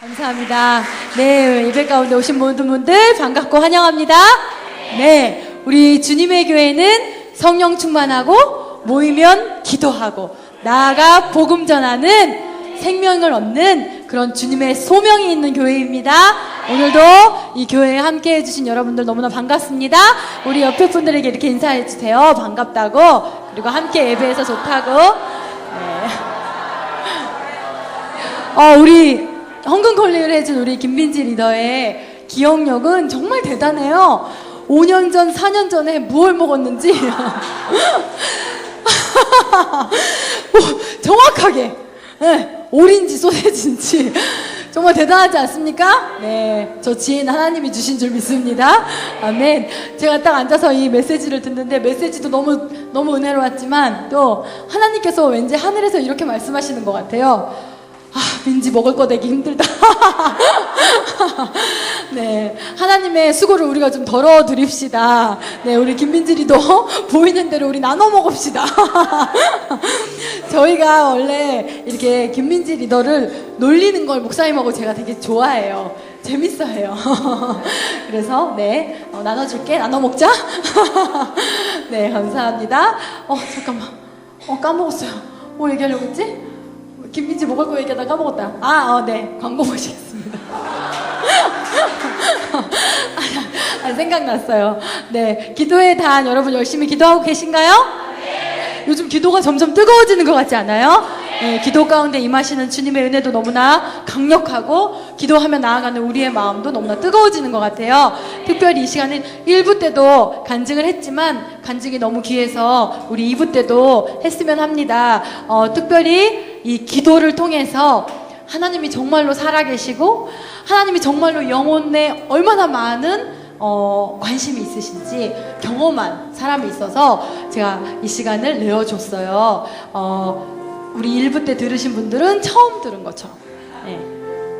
감사합니다. 네, 예배 가운데 오신 모든 분들 반갑고 환영합니다. 네, 우리 주님의 교회는 성령 충만하고 모이면 기도하고 나아가 복음 전하는 생명을 얻는 그런 주님의 소명이 있는 교회입니다. 오늘도 이 교회에 함께 해주신 여러분들 너무나 반갑습니다. 우리 옆에 분들에게 이렇게 인사해 주세요. 반갑다고. 그리고 함께 예배해서 좋다고. 네. 어, 우리 헌금 컬리를 해준 우리 김민지 리더의 기억력은 정말 대단해요. 5년 전, 4년 전에 무얼 먹었는지 뭐, 정확하게 네, 오리인지 소세지인지 정말 대단하지 않습니까? 네, 저 지인 하나님이 주신 줄 믿습니다. 아멘. 제가 딱 앉아서 이 메시지를 듣는데 메시지도 너무 너무 은혜로웠지만 또 하나님께서 왠지 하늘에서 이렇게 말씀하시는 것 같아요. 아, 민지 먹을 거 내기 힘들다. 네. 하나님의 수고를 우리가 좀 덜어 드립시다. 네, 우리 김민지리도 보이는 대로 우리 나눠 먹읍시다. 저희가 원래 이렇게 김민지 리더를 놀리는 걸 목사님하고 제가 되게 좋아해요. 재밌어 해요. 그래서, 네, 어, 나눠줄게. 나눠 먹자. 네, 감사합니다. 어, 잠깐만. 어, 까먹었어요. 뭐 얘기하려고 했지? 김민지 먹을 거 얘기하다 까먹었다. 아, 어, 네. 광고 보시겠습니다. 아, 생각났어요. 네. 기도의 단 여러분 열심히 기도하고 계신가요? 요즘 기도가 점점 뜨거워지는 것 같지 않아요? 네, 기도 가운데 임하시는 주님의 은혜도 너무나 강력하고 기도하며 나아가는 우리의 마음도 너무나 뜨거워지는 것 같아요. 특별히 이 시간은 1부 때도 간증을 했지만 간증이 너무 귀해서 우리 2부 때도 했으면 합니다. 어, 특별히 이 기도를 통해서 하나님이 정말로 살아계시고 하나님이 정말로 영혼에 얼마나 많은 어, 관심이 있으신지 경험한 사람이 있어서 제가 이 시간을 내어줬어요. 어, 우리 일부 때 들으신 분들은 처음 들은 것처럼. 네.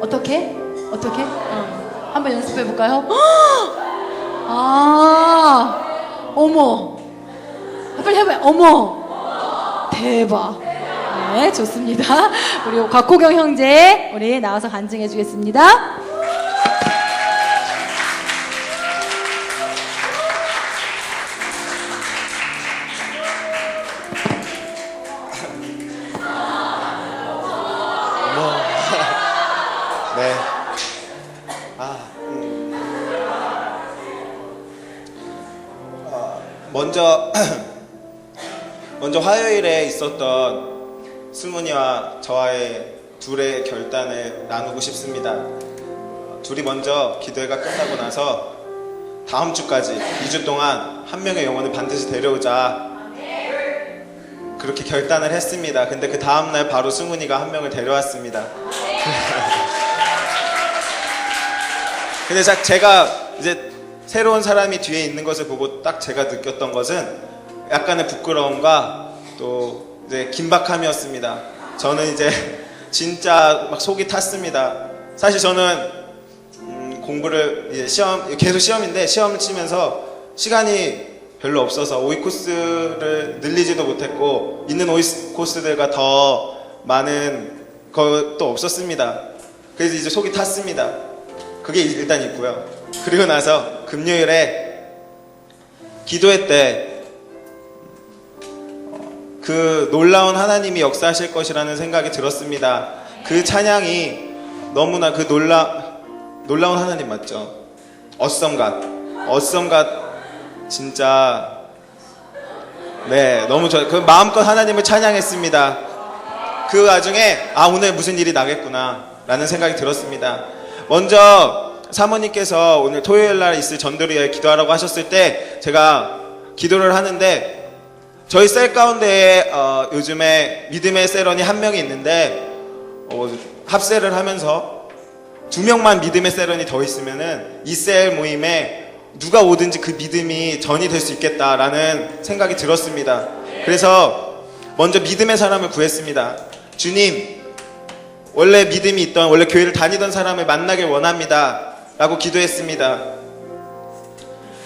어떻게? 어떻게? 어. 한번 연습해 볼까요? 아, 어머. 빨리 해봐요. 어머. 대박. 네, 좋습니다. 우리 곽호경 형제, 우리 나와서 간증해 주겠습니다. 네. 아, 음. 어, 먼저 먼저 화요일에 있었던 승훈이와 저와의 둘의 결단을 나누고 싶습니다. 어, 둘이 먼저 기도회가 끝나고 나서 다음 주까지 2주 동안 한 명의 영혼을 반드시 데려오자 그렇게 결단을 했습니다. 근데 그 다음날 바로 승훈이가 한 명을 데려왔습니다. 근데 자- 제가 이제 새로운 사람이 뒤에 있는 것을 보고 딱 제가 느꼈던 것은 약간의 부끄러움과 또 이제 긴박함이었습니다. 저는 이제 진짜 막 속이 탔습니다. 사실 저는 음, 공부를 이제 시험 계속 시험인데 시험을 치면서 시간이 별로 없어서 오이 코스를 늘리지도 못했고 있는 오이 코스들과 더 많은 것도 없었습니다. 그래서 이제 속이 탔습니다. 그게 일단 있고요. 그리고 나서 금요일에 기도회 때 그 놀라운 하나님이 역사하실 것이라는 생각이 들었습니다. 그 찬양이 너무나 그 놀라 놀라운 하나님 맞죠? 어썸갓, 어썸갓 진짜 네 너무 좋그 마음껏 하나님을 찬양했습니다. 그 와중에 아 오늘 무슨 일이 나겠구나라는 생각이 들었습니다. 먼저 사모님께서 오늘 토요일 날 있을 전도리에 기도하라고 하셨을 때 제가 기도를 하는데 저희 셀 가운데에 어, 요즘에 믿음의 세런이 한 명이 있는데 어, 합세를 하면서 두 명만 믿음의 세런이 더 있으면은 이 셀 모임에 누가 오든지 그 믿음이 전이 될 수 있겠다라는 생각이 들었습니다. 그래서 먼저 믿음의 사람을 구했습니다. 주님, 원래 믿음이 있던 원래 교회를 다니던 사람을 만나길 원합니다. 라고 기도했습니다.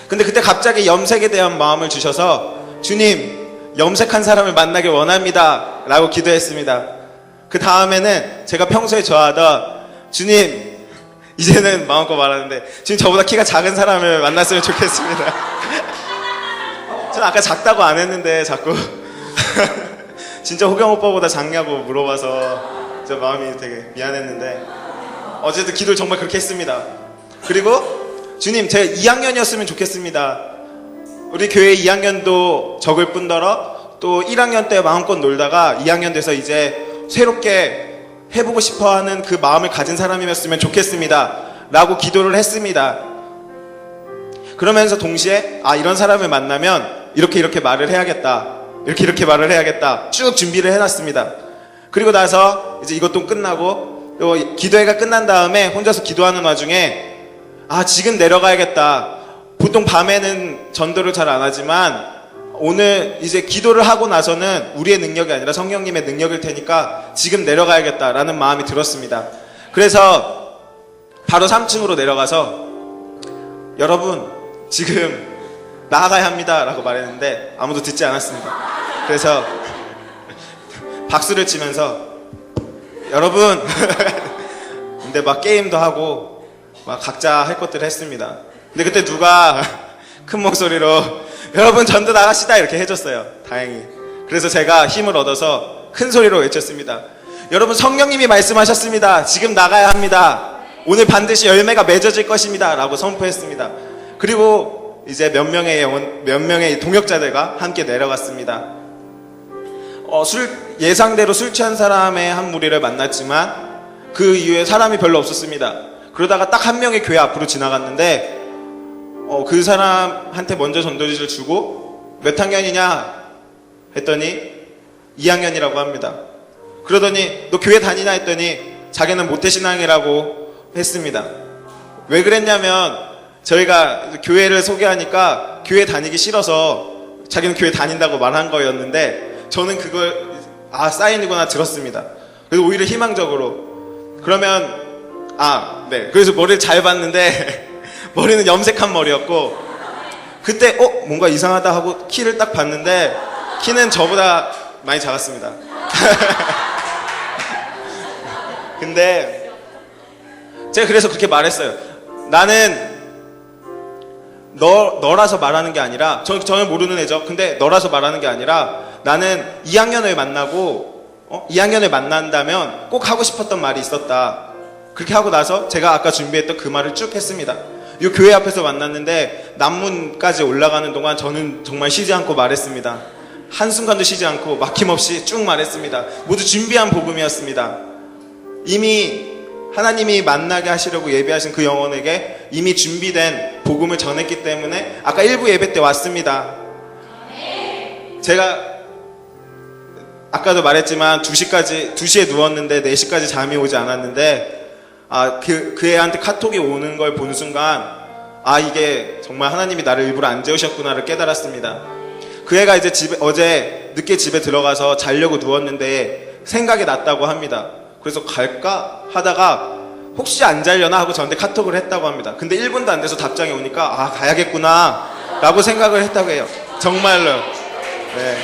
근데 그때 갑자기 염색에 대한 마음을 주셔서 주님, 염색한 사람을 만나길 원합니다. 라고 기도했습니다. 그 다음에는 제가 평소에 좋아하던 주님, 이제는 마음껏 말하는데, 주님 저보다 키가 작은 사람을 만났으면 좋겠습니다. 저는 아까 작다고 안 했는데, 자꾸. 진짜 호경 오빠보다 작냐고 물어봐서, 저 마음이 되게 미안했는데, 어쨌든 기도를 정말 그렇게 했습니다. 그리고, 주님, 제가 2학년이었으면 좋겠습니다. 우리 교회 2학년도 적을 뿐더러 또 1학년 때 마음껏 놀다가 2학년 돼서 이제 새롭게 해보고 싶어 하는 그 마음을 가진 사람이었으면 좋겠습니다. 라고 기도를 했습니다. 그러면서 동시에 아, 이런 사람을 만나면 이렇게 이렇게 말을 해야겠다. 이렇게 이렇게 말을 해야겠다. 쭉 준비를 해놨습니다. 그리고 나서 이제 이것도 끝나고 또 기도회가 끝난 다음에 혼자서 기도하는 와중에 아, 지금 내려가야겠다. 보통 밤에는 전도를 잘 안 하지만 오늘 이제 기도를 하고 나서는 우리의 능력이 아니라 성령님의 능력일 테니까 지금 내려가야겠다라는 마음이 들었습니다. 그래서 바로 3층으로 내려가서 여러분 지금 나아가야 합니다라고 말했는데 아무도 듣지 않았습니다. 그래서 박수를 치면서 여러분 근데 막 게임도 하고 막 각자 할 것들을 했습니다. 근데 그때 누가 큰 목소리로 여러분 전도 나가시다 이렇게 해줬어요. 다행히. 그래서 제가 힘을 얻어서 큰 소리로 외쳤습니다. 여러분 성령님이 말씀하셨습니다. 지금 나가야 합니다. 오늘 반드시 열매가 맺어질 것입니다. 라고 선포했습니다. 그리고 이제 몇 명의 영혼, 몇 명의 동역자들과 함께 내려갔습니다. 어, 술, 예상대로 술 취한 사람의 한 무리를 만났지만 그 이후에 사람이 별로 없었습니다. 그러다가 딱 한 명의 교회 앞으로 지나갔는데 어, 그 사람한테 먼저 전도지를 주고 몇 학년이냐 했더니 2학년이라고 합니다. 그러더니 너 교회 다니나 했더니 자기는 모태신앙이라고 했습니다. 왜 그랬냐면 저희가 교회를 소개하니까 교회 다니기 싫어서 자기는 교회 다닌다고 말한 거였는데 저는 그걸 아 사인이구나 들었습니다. 그래서 오히려 희망적으로 그러면 아 네 그래서 머리를 잘 봤는데 머리는 염색한 머리였고 그때 어 뭔가 이상하다 하고 키를 딱 봤는데 키는 저보다 많이 작았습니다. 근데 제가 그래서 그렇게 말했어요. 나는 너 너라서 말하는 게 아니라 저 저는 모르는 애죠. 근데 너라서 말하는 게 아니라 나는 2학년을 만나고 어? 2학년을 만난다면 꼭 하고 싶었던 말이 있었다. 그렇게 하고 나서 제가 아까 준비했던 그 말을 쭉 했습니다. 이 교회 앞에서 만났는데 남문까지 올라가는 동안 저는 정말 쉬지 않고 말했습니다. 한순간도 쉬지 않고 막힘없이 쭉 말했습니다. 모두 준비한 복음이었습니다. 이미 하나님이 만나게 하시려고 예배하신 그 영혼에게 이미 준비된 복음을 전했기 때문에 아까 일부 예배 때 왔습니다. 제가 아까도 말했지만 2시까지 2시에 누웠는데 4시까지 잠이 오지 않았는데 아, 그, 그 애한테 카톡이 오는 걸 본 순간, 아, 이게 정말 하나님이 나를 일부러 안 재우셨구나를 깨달았습니다. 그 애가 이제 집에, 어제 늦게 집에 들어가서 자려고 누웠는데 생각이 났다고 합니다. 그래서 갈까? 하다가 혹시 안 자려나 하고 저한테 카톡을 했다고 합니다. 근데 1분도 안 돼서 답장이 오니까, 아, 가야겠구나. 라고 생각을 했다고 해요. 정말로. 네.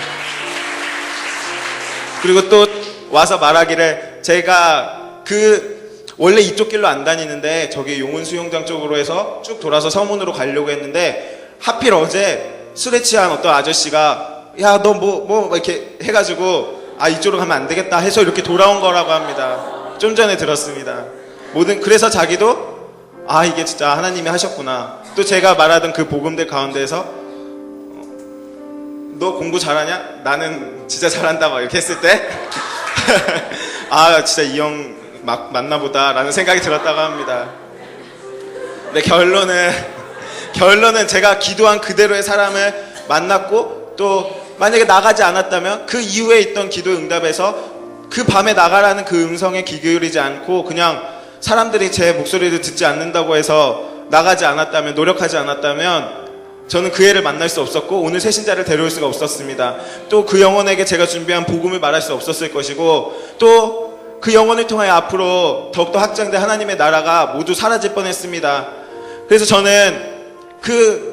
그리고 또 와서 말하기를 제가 그 원래 이쪽 길로 안 다니는데 저기 용은 수영장 쪽으로 해서 쭉 돌아서 서문으로 가려고 했는데 하필 어제 술에 취한 어떤 아저씨가 야 너 뭐 뭐 이렇게 해가지고 아 이쪽으로 가면 안 되겠다 해서 이렇게 돌아온 거라고 합니다. 좀 전에 들었습니다. 모든 그래서 자기도 아 이게 진짜 하나님이 하셨구나. 또 제가 말하던 그 복음들 가운데에서 어, 너 공부 잘하냐? 나는 진짜 잘한다 막 이렇게 했을 때 아 진짜 이형 막 맞나보다라는 생각이 들었다고 합니다. 근데 결론은 결론은 제가 기도한 그대로의 사람을 만났고 또 만약에 나가지 않았다면 그 이후에 있던 기도 응답에서 그 밤에 나가라는 그 음성에 귀 기울이지 않고 그냥 사람들이 제 목소리를 듣지 않는다고 해서 나가지 않았다면 노력하지 않았다면 저는 그 애를 만날 수 없었고 오늘 새신자를 데려올 수가 없었습니다. 또 그 영혼에게 제가 준비한 복음을 말할 수 없었을 것이고 또 그 영혼을 통하여 앞으로 더욱더 확장된 하나님의 나라가 모두 사라질 뻔했습니다. 그래서 저는 그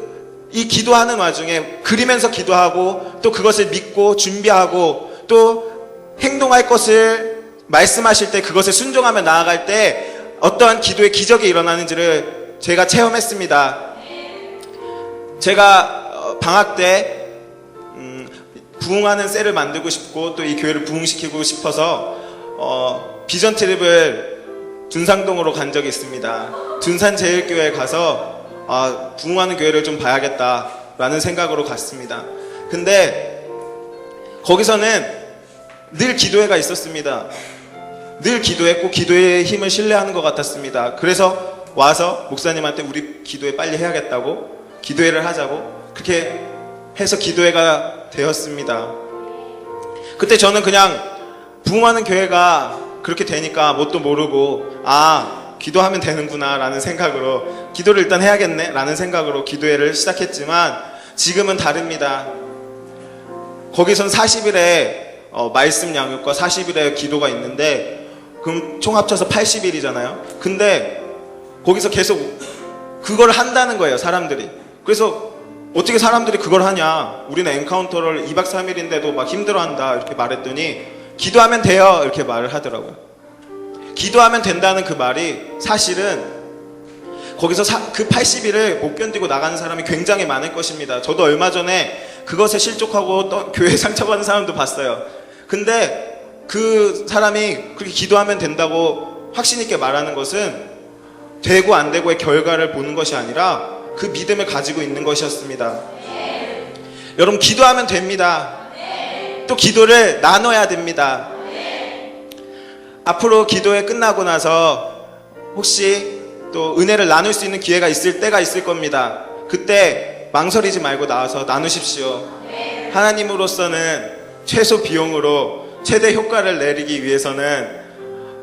이 기도하는 와중에 그리면서 기도하고 또 그것을 믿고 준비하고 또 행동할 것을 말씀하실 때 그것에 순종하며 나아갈 때 어떠한 기도의 기적이 일어나는지를 제가 체험했습니다. 제가 어, 방학 때 음, 부흥하는 셀을 만들고 싶고 또 이 교회를 부흥시키고 싶어서 어, 비전 트립을 둔상동으로 간 적이 있습니다. 둔산 제일교회에 가서 아, 부흥하는 교회를 좀 봐야겠다라는 생각으로 갔습니다. 근데 거기서는 늘 기도회가 있었습니다. 늘 기도했고 기도의 힘을 신뢰하는 것 같았습니다. 그래서 와서 목사님한테 우리 기도회 빨리 해야겠다고 기도회를 하자고 그렇게 해서 기도회가 되었습니다. 그때 저는 그냥 부흥하는 교회가 그렇게 되니까 뭣도 모르고 아 기도하면 되는구나 라는 생각으로 기도를 일단 해야겠네 라는 생각으로 기도회를 시작했지만 지금은 다릅니다. 거기선 40일에 어, 말씀 양육과 40일의 기도가 있는데 그럼 총 합쳐서 80일이잖아요. 근데 거기서 계속 그걸 한다는 거예요, 사람들이. 그래서 어떻게 사람들이 그걸 하냐? 우리는 엔카운터를 2박 3일인데도 막 힘들어한다 이렇게 말했더니 기도하면 돼요 이렇게 말을 하더라고요. 기도하면 된다는 그 말이 사실은 거기서 사- 그 80일을 못 견디고 나가는 사람이 굉장히 많을 것입니다. 저도 얼마 전에 그것에 실족하고 또 교회 상처받은 사람도 봤어요. 근데 그 사람이 그렇게 기도하면 된다고 확신 있게 말하는 것은 되고 안 되고의 결과를 보는 것이 아니라 그 믿음을 가지고 있는 것이었습니다. 여러분 기도하면 됩니다. 또 기도를 나눠야 됩니다. 앞으로 기도회 끝나고 나서 혹시 또 은혜를 나눌 수 있는 기회가 있을 때가 있을 겁니다. 그때 망설이지 말고 나와서 나누십시오. 하나님으로서는 최소 비용으로 최대 효과를 내리기 위해서는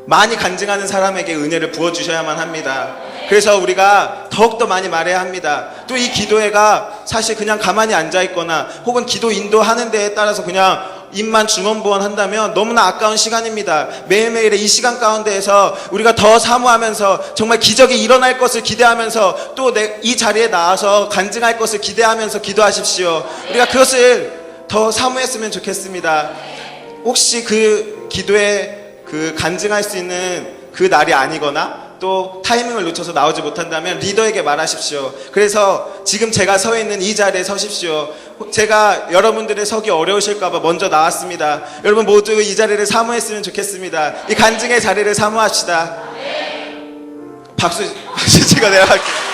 많이 간증하는 사람에게 은혜를 부어주셔야만 합니다. 그래서 우리가 더욱더 많이 말해야 합니다. 또 이 기도회가 사실 그냥 가만히 앉아있거나 혹은 기도 인도하는 데에 따라서 그냥 입만 주문부원 한다면 너무나 아까운 시간입니다. 매일매일의 이 시간 가운데에서 우리가 더 사모하면서 정말 기적이 일어날 것을 기대하면서 또 이 자리에 나와서 간증할 것을 기대하면서 기도하십시오. 우리가 그것을 더 사모했으면 좋겠습니다. 혹시 그 기도에 그 간증할 수 있는 그 날이 아니거나 또 타이밍을 놓쳐서 나오지 못한다면 리더에게 말하십시오. 그래서 지금 제가 서 있는 이 자리에 서십시오. 제가 여러분들의 서기 어려우실까봐 먼저 나왔습니다. 여러분 모두 이 자리를 사모했으면 좋겠습니다. 이 간증의 자리를 사모합시다. 박수, 박수 치고 내려갈게요.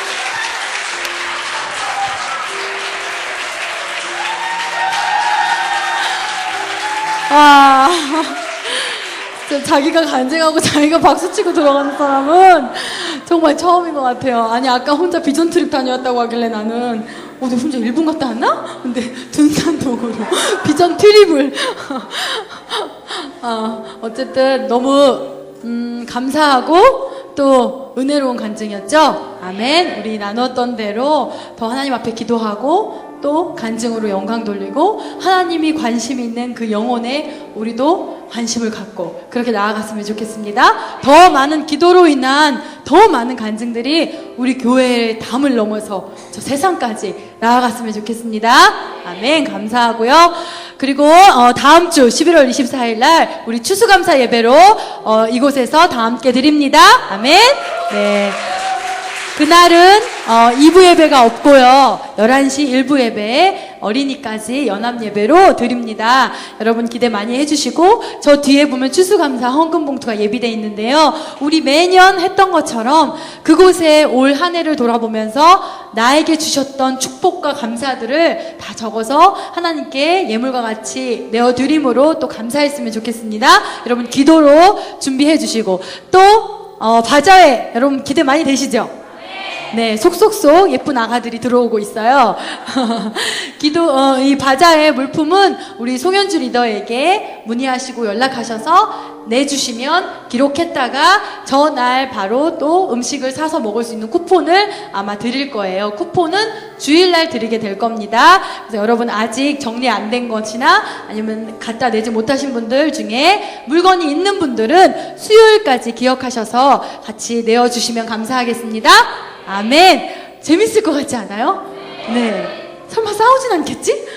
와. 진짜 자기가 간증하고 자기가 박수치고 들어가는 사람은 정말 처음인 것 같아요. 아니, 아까 혼자 비전 트립 다녀왔다고 하길래 나는, 어, 너 혼자 일본 갔다 왔나? 근데 둔산동으로 비전 트립을. 아, 어쨌든 너무, 음, 감사하고 또 은혜로운 간증이었죠? 아멘. 우리 나눴던 대로 더 하나님 앞에 기도하고 또 간증으로 영광 돌리고 하나님이 관심 있는 그 영혼에 우리도 관심을 갖고 그렇게 나아갔으면 좋겠습니다. 더 많은 기도로 인한 더 많은 간증들이 우리 교회의 담을 넘어서 저 세상까지 나아갔으면 좋겠습니다. 아멘. 감사하고요. 그리고 어, 다음 주 11월 24일 날 우리 추수감사 예배로 어, 이곳에서 다 함께 드립니다. 아멘. 네. 그날은 어, 2부 예배가 없고요. 11시 1부 예배 어린이까지 연합 예배로 드립니다. 여러분 기대 많이 해주시고 저 뒤에 보면 추수감사 헌금 봉투가 예비돼 있는데요. 우리 매년 했던 것처럼 그곳에 올 한 해를 돌아보면서 나에게 주셨던 축복과 감사들을 다 적어서 하나님께 예물과 같이 내어드림으로 또 감사했으면 좋겠습니다. 여러분 기도로 준비해 주시고 또 어, 바자회 여러분 기대 많이 되시죠? 네, 속속속 예쁜 아가들이 들어오고 있어요. 기도, 어, 이 바자의 물품은 우리 송현주 리더에게 문의하시고 연락하셔서 내주시면 기록했다가 저날 바로 또 음식을 사서 먹을 수 있는 쿠폰을 아마 드릴 거예요. 쿠폰은 주일날 드리게 될 겁니다. 그래서 여러분 아직 정리 안 된 것이나 아니면 갖다 내지 못하신 분들 중에 물건이 있는 분들은 수요일까지 기억하셔서 같이 내어주시면 감사하겠습니다. 아멘. 재밌을 것 같지 않아요? 네. 설마 싸우진 않겠지?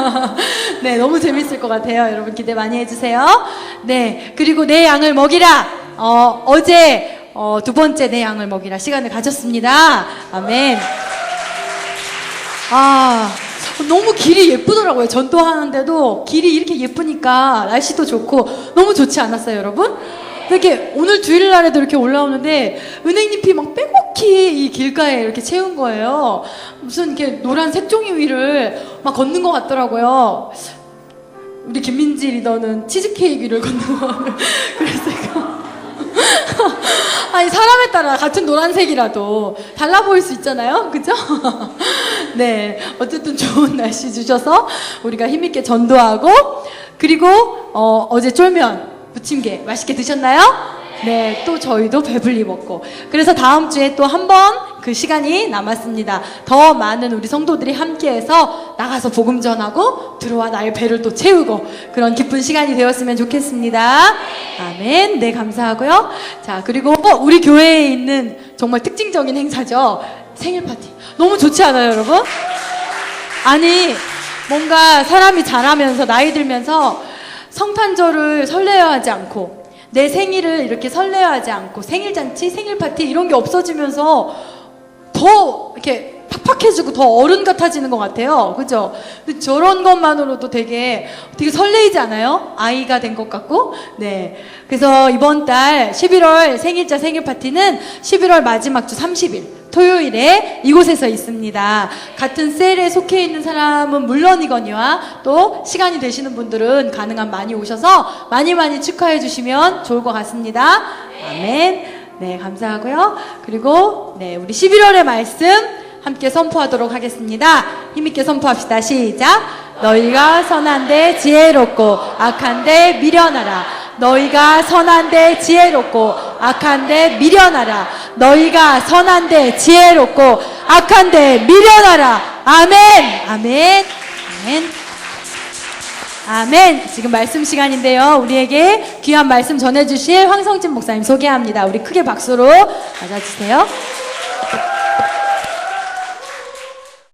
네, 너무 재밌을 것 같아요. 여러분 기대 많이 해주세요. 네, 그리고 내 양을 먹이라. 어, 어제 어, 두 번째 내 양을 먹이라 시간을 가졌습니다. 아멘. 아, 너무 길이 예쁘더라고요. 전도하는데도 길이 이렇게 예쁘니까 날씨도 좋고 너무 좋지 않았어요, 여러분? 이렇게 오늘 주일날에도 이렇게 올라오는데 은행잎이 막 빼곡히 이 길가에 이렇게 채운 거예요. 무슨 이렇게 노란 색종이 위를 막 걷는 것 같더라고요. 우리 김민지 리더는 치즈케이크 위를 걷는 거 이거 아니 사람에 따라 같은 노란색이라도 달라 보일 수 있잖아요, 그죠? 네, 어쨌든 좋은 날씨 주셔서 우리가 힘있게 전도하고 그리고 어, 어제 쫄면 부침개 맛있게 드셨나요? 네, 또 저희도 배불리 먹고 그래서 다음 주에 또 한 번 그 시간이 남았습니다. 더 많은 우리 성도들이 함께해서 나가서 복음 전하고 들어와 나의 배를 또 채우고 그런 기쁜 시간이 되었으면 좋겠습니다. 아멘. 네, 감사하고요. 자, 그리고 어, 우리 교회에 있는 정말 특징적인 행사죠. 생일 파티. 너무 좋지 않아요, 여러분? 아니, 뭔가 사람이 자라면서 나이 들면서 성탄절을 설레어 하지 않고 내 생일을 이렇게 설레어 하지 않고 생일잔치, 생일파티 이런 게 없어지면서 더 이렇게 팍팍해지고 더 어른 같아지는 것 같아요. 그죠? 근데 저런 것만으로도 되게, 되게 설레이지 않아요? 아이가 된 것 같고. 네. 그래서 이번 달 11월 생일자 생일 파티는 11월 마지막 주 30일. 토요일에 이곳에서 있습니다. 같은 셀에 속해 있는 사람은 물론이거니와 또 시간이 되시는 분들은 가능한 많이 오셔서 많이 많이 축하해 주시면 좋을 것 같습니다. 아멘. 네, 감사하고요. 그리고 네, 우리 11월의 말씀 함께 선포하도록 하겠습니다. 힘있게 선포합시다. 시작. 너희가 선한데 지혜롭고 악한데 미련하라. 너희가 선한데 지혜롭고 악한데 미련하라. 너희가 선한데 지혜롭고 악한데 미련하라. 아멘. 아멘. 아멘. 아멘. 지금 말씀 시간인데요. 우리에게 귀한 말씀 전해주실 황성진 목사님 소개합니다. 우리 크게 박수로 맞아주세요.